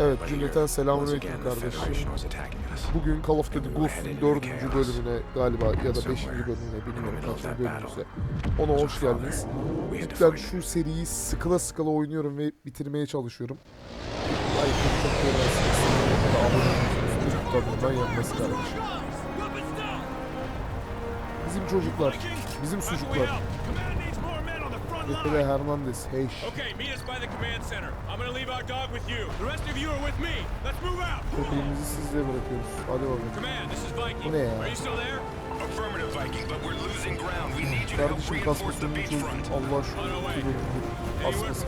Evet cümleten selamünaleyküm kardeşim. Bugün Call of Duty Ghost'un headed into dördüncü chaos. bölümüne galiba ya da Somewhere beşinci bölümüne in the bilmiyorum kaçıncı bölümümüze. Ona hoş geldiniz. Cidden şu seriyi sıkıla sıkıla oynuyorum ve bitirmeye çalışıyorum. Ay çok görmezsiniz. Abone kardeşim. Bizim çocuklar, bizim sucuklar. Pepe Hernandez, hey. Okay, meet us by the command center. I'm gonna leave our dog with you. The rest of you are with me. Let's move out. Köpeğimizi sizle bırakıyoruz. Hadi bakalım. Command, this is Viking. Bu ne ya? Are you still there? Affirmative, Viking, but we're losing ground. We need you to help reinforce the kasmasını beach çözdüm. front. Allah. Anywhere Asması.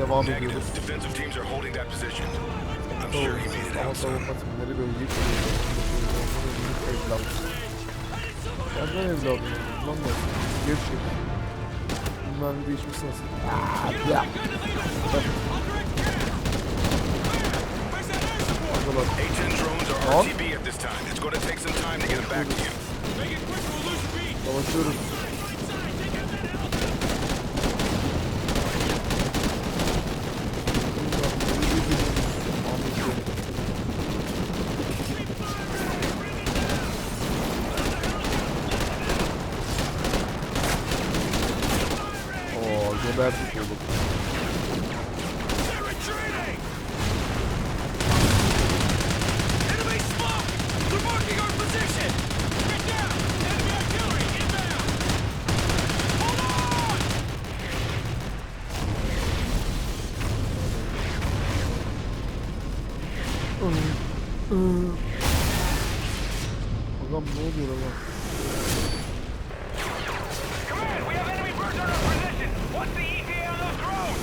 Devam ediyoruz. Defensive teams are holding that position. I'm sure he made it Ama out, son. savunma timleri böyle geçiyor. Evladım. Senden evladım. Lan? Gerçek. Bunlar bir değişmesi nasıl? Ya. Arkadaşlar. Artillery inbound! Hold on! Adam ne oluyor lan? Command, we have enemy birds on our position! What's the ETA on those drones?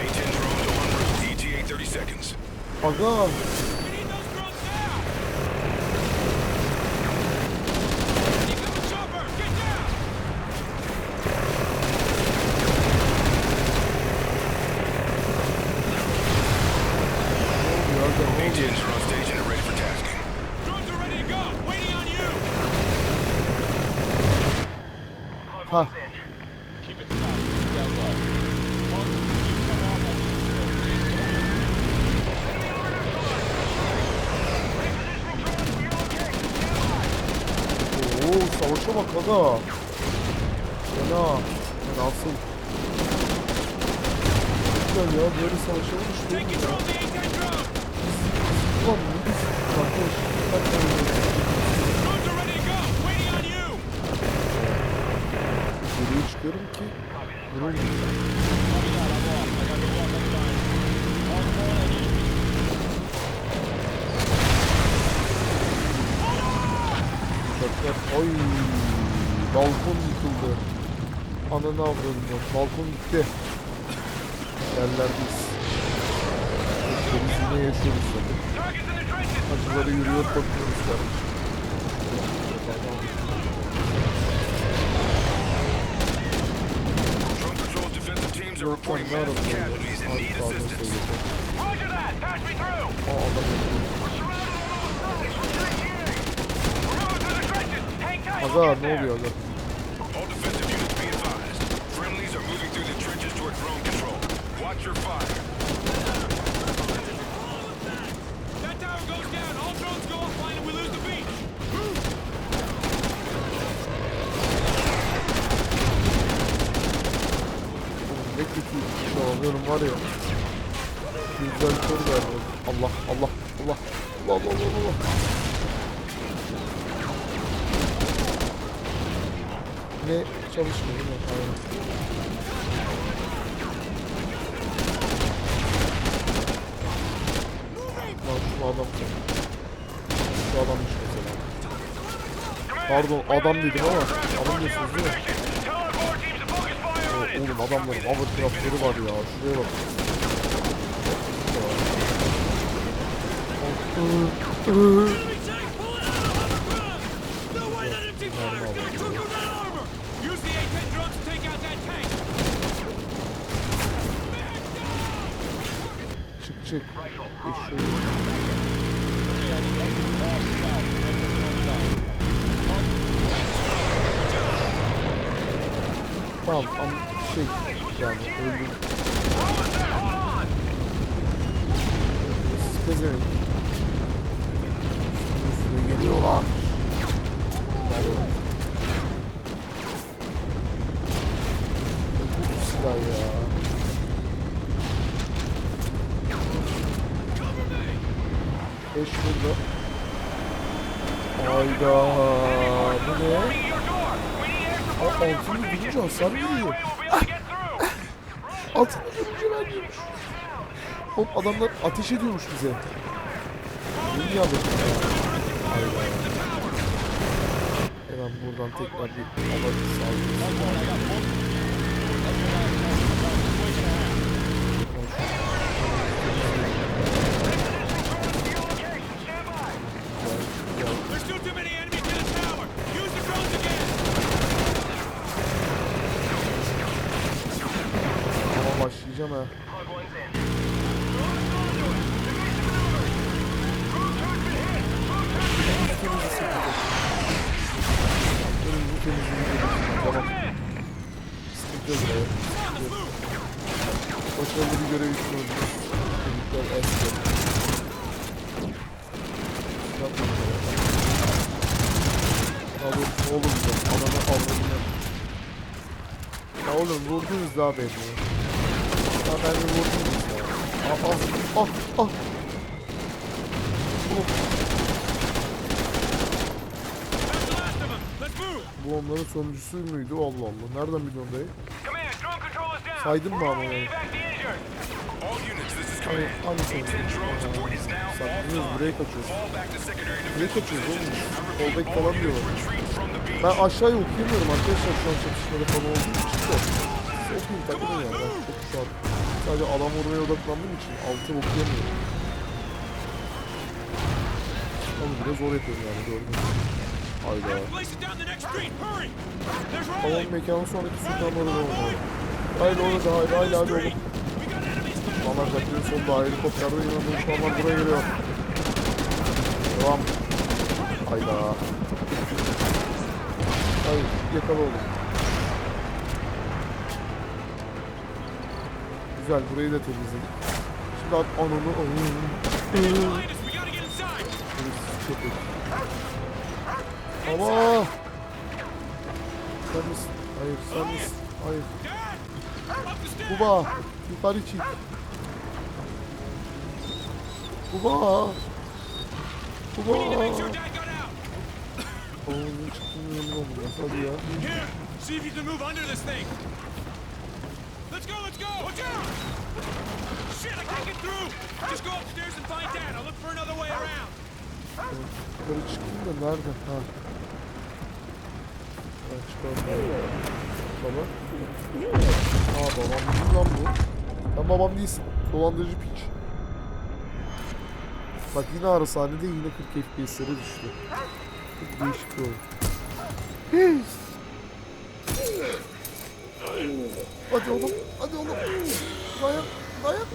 A-10 drones en route. ETA 30 seconds. Oh, Aga! We Savaşa bak aga. Fena. Fenasıl. Güzel ya böyle savaşalım işte. Take control of the A-10 drone! Ulan ne biz kardeş. Bak ne oluyor. Drones are ready to go! Waiting on you! Geriye çıkıyorum ki. Durum Oy. Balkon yıkıldı. Ananı avradını. Balkon gitti. Yerlerdeyiz. Biz yine yaşıyoruz trenches! Acıları yürüyor bakıyoruz kardeşim. Yok lan ne assistance. Roger that! Pass me through! Aa adam yapıyor. We're moving through the trenches! Hang tight! Aga we'll get ne there. oluyor aga? All defensive units be advised. Friendlies are moving through the trenches toward drone control. Watch your fire. That tower goes down! All drones go offline and we lose the beach! Oğlum ne kötü bir şey alıyorum var ya. Güzel kör verdi. Allah Allah Allah. Allah Allah Allah Allah. Ne çalışmıyor değil mi? Aynen. Lan şu adam. Şu adammış mesela. Pardon adam dedim ama adam diyorsunuz değil mi? İt! Oğlum adamların hovercraftları var ya. Şuraya bak. Use Çık çık. Eşeği. Tamam ama şey yani öldüm. pezevenk. Üstüne geliyorlar. Bravo. Bu silah ya. Beş burada. Hayda. Bu ne? Aa, altını vurunca hasar veriyor. Altını vurunca vermiyormuş. Hop adamlar ateş ediyormuş bize. Dünya. Hayda. Hemen buradan tekrar bir hava saldırısı. There's still too many enemies to the tower. Use the drones again. Ama başlayacağım ha. Önümüzü temizlesin burada. Önümüzü temizleyin. Tamam. Sıkıntı yok buraya. Sıkıntı yok. Başarılı bir görev için öldük. Tebrikler Ersin. Yapma böyle. Oğlum, oğlum ya. Ananı avradını. Ya oğlum vurdunuz daha beni. Ya beni vurdunuz ya. Ah ah ah ah. Bu onların sonuncusu muydu? Allah Allah. Nereden biliyorsun dayı? Saydın mı ama? Evac the injured. All units, this is Hani command. hangi sonucu? A-10 drone support is now Saklıyoruz buraya kaçıyoruz. Buraya kaçıyoruz oğlum. Fallback All falan diyorlar. Ben aşağıya okuyamıyorum arkadaşlar şu an çatışmaları falan olduğu için de. Okuyun takılın yani. Ben çok şu sadece alan vurmaya odaklandığım için altı okuyamıyorum. Onu bile zor yapıyorum yani gördüğünüz. Hayda. Tamam mekanın sonraki sultanları da orada. Haydi orada haydi haydi haydi oğlum. Düşmanlar caddenin sonunda helikopterde yine düşmanlar buraya geliyor. Devam. Hayda. Hayır yakala oğlum. Güzel burayı da temizledik. Şimdi at anonu. Köpek. Ama. Sen misin? Hayır sen misin? Hayır. Kuba, yukarı çık. Kuba. Kuba. Oğlum çıktım yemin olmaz. Hadi ya. See if you can move under this thing. Let's go. Let's go. Watch out. Shit, I can't get through. Just go upstairs and find Dad. I'll look for another way around. Yukarı çıktım da nerede? Ha. Ben çıkarım. Baba. Aa babam değil lan bu. Sen babam değilsin. Dolandırıcı piç. Bak yine arashanede yine 40 FPS'lere düştü. Çok değişik bir oyun. Hadi oğlum, hadi oğlum. Dayan, dayan.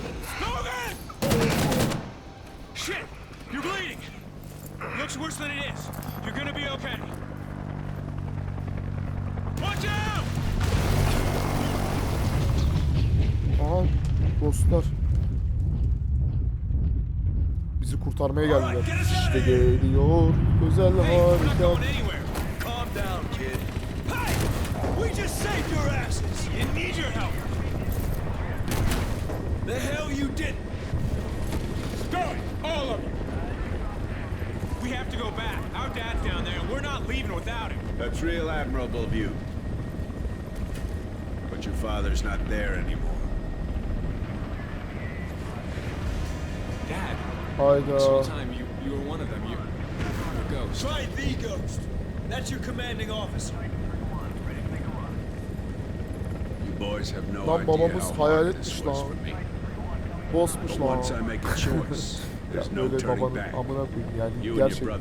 Kurtarmaya geldiler. İşte geliyor özel Hey, we're not harekat. going anywhere. Calm down, kid. Hey! We just saved your asses. You need your help. The hell you did. Stop! All of you. We have to go back. Our dad's down there, and we're not leaving without him. That's real admirable of you. But your father's not there anymore. Ghost. Try the ghost. That's your commanding officer. You boys have no Lan babamız how hayalet hard this dışı was lan. Bossmuş lan. Ya böyle babanın amına koyayım yani gerçekten.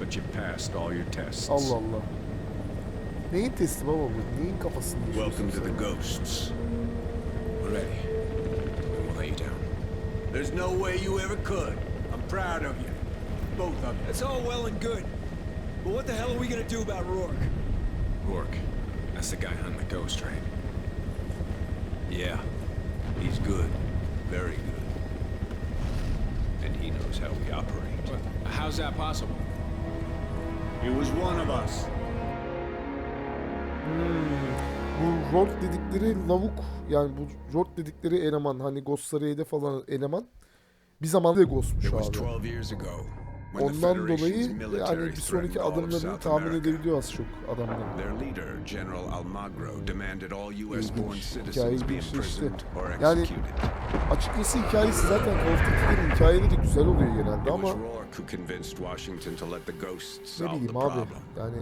But you passed all your tests. Allah Allah. Neyin testi baba bu? Neyin kafasını Welcome to the ghosts. We're ready. There's no way you ever could. I'm proud of you. Both of you. That's all well and good. But what the hell are we gonna do about Rourke? Rourke. That's the guy hunting the ghost train. Yeah. He's good. Very good. And he knows how we operate. How's that possible? He was one of us. Hmm. Bu Rod dedikleri lavuk yani bu Rod dedikleri eleman hani Ghostlary'de falan eleman bir zamanda Ghost'muş abi. 12 years ago when the Ondan dolayı yani bir sonraki adımlarını tahmin edebiliyor az çok adamların. Their leader, General Almagro, demanded all U.S.-born İlginç. citizens Hikaye be ilginç işte. Yani açıkçası hikayesi zaten Call of Duty'lerin hikayeleri güzel oluyor genelde ama ne bileyim abi yani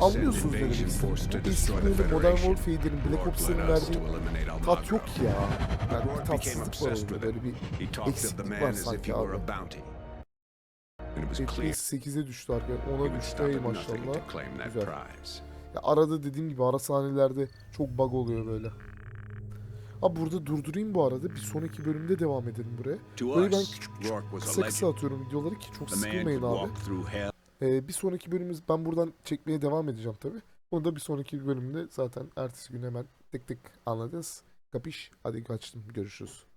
anlıyorsunuz ne demek istediğimi. eski böyle Modern. Warfare'lerin Black to verdiği tat yok ya. Yani bir tatsızlık var orada böyle bir eksiklik var sanki abi. clear 8'e düştü arkadaşlar. he Ona would düştü stop ey maşallah. Güzel. Ya arada dediğim gibi ara sahnelerde çok bug oluyor böyle. Abi burada durdurayım bu arada. Bir sonraki bölümde devam edelim buraya. Böyle ben küçük küçük kısa kısa atıyorum videoları ki çok sıkılmayın abi. Ee, bir sonraki bölümümüz ben buradan çekmeye devam edeceğim tabi. Onu da bir sonraki bölümde zaten ertesi gün hemen tık tık anladınız. Kapış. Hadi kaçtım. Görüşürüz.